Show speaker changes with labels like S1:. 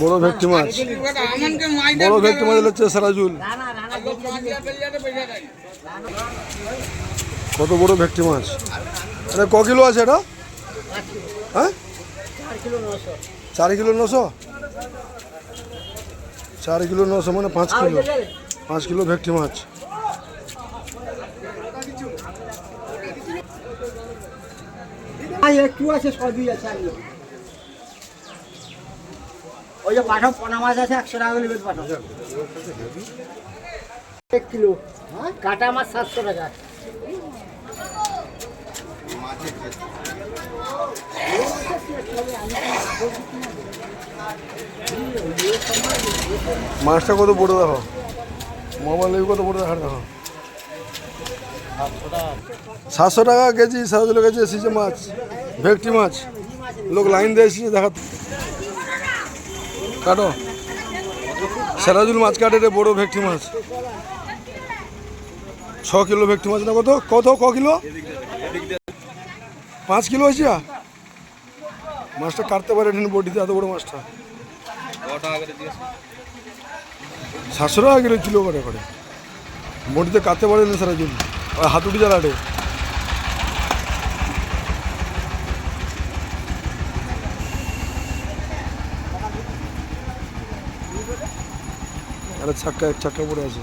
S1: বড় ভেটকি মাছ। বড় ভেটকি মাছ হচ্ছে সারাজুল। কত বড় ভেটকি মাছ? এটা ক কিলো আছে এটা? হ্যাঁ?
S2: চার কিলো নশো।
S1: চার কিলো নশো? চার কিলো নশো মানে পাঁচ কিলো। পাঁচ কিলো ভেটকি মাছ।
S2: আছে আছে। ওই যে পোনা মাছ আছে, একশো টাকা এক কিলো। কাটা মাছ সাতশো টাকা।
S1: মাছটা কত বড় দেখো। মোবাইল কত বড় দেখার দেখো। সাতশো টাকা কেজি সাতশো টাকা কেজি এসেছে মাছ। ভেটকি মাছ। লোক লাইন দিয়ে এসেছে কাটো। সেরাজুল মাছ কাটে রে, বড় ভেটকি মাছ। ছ কিলো ভেটকি মাছ না কত? কত? ক কিলো? পাঁচ কিলো হয়েছে? মাছটা কাটতে পারে বডিতে, এত বড় মাছটা। সাতশো টাকা কিলো কিলো করে করে। বডিতে কাটতে পারে না সারা জন্য হাতুড়ি জ্বালাটে। আরে ছাক্কা এক ছাক্কা পড়ে আছে।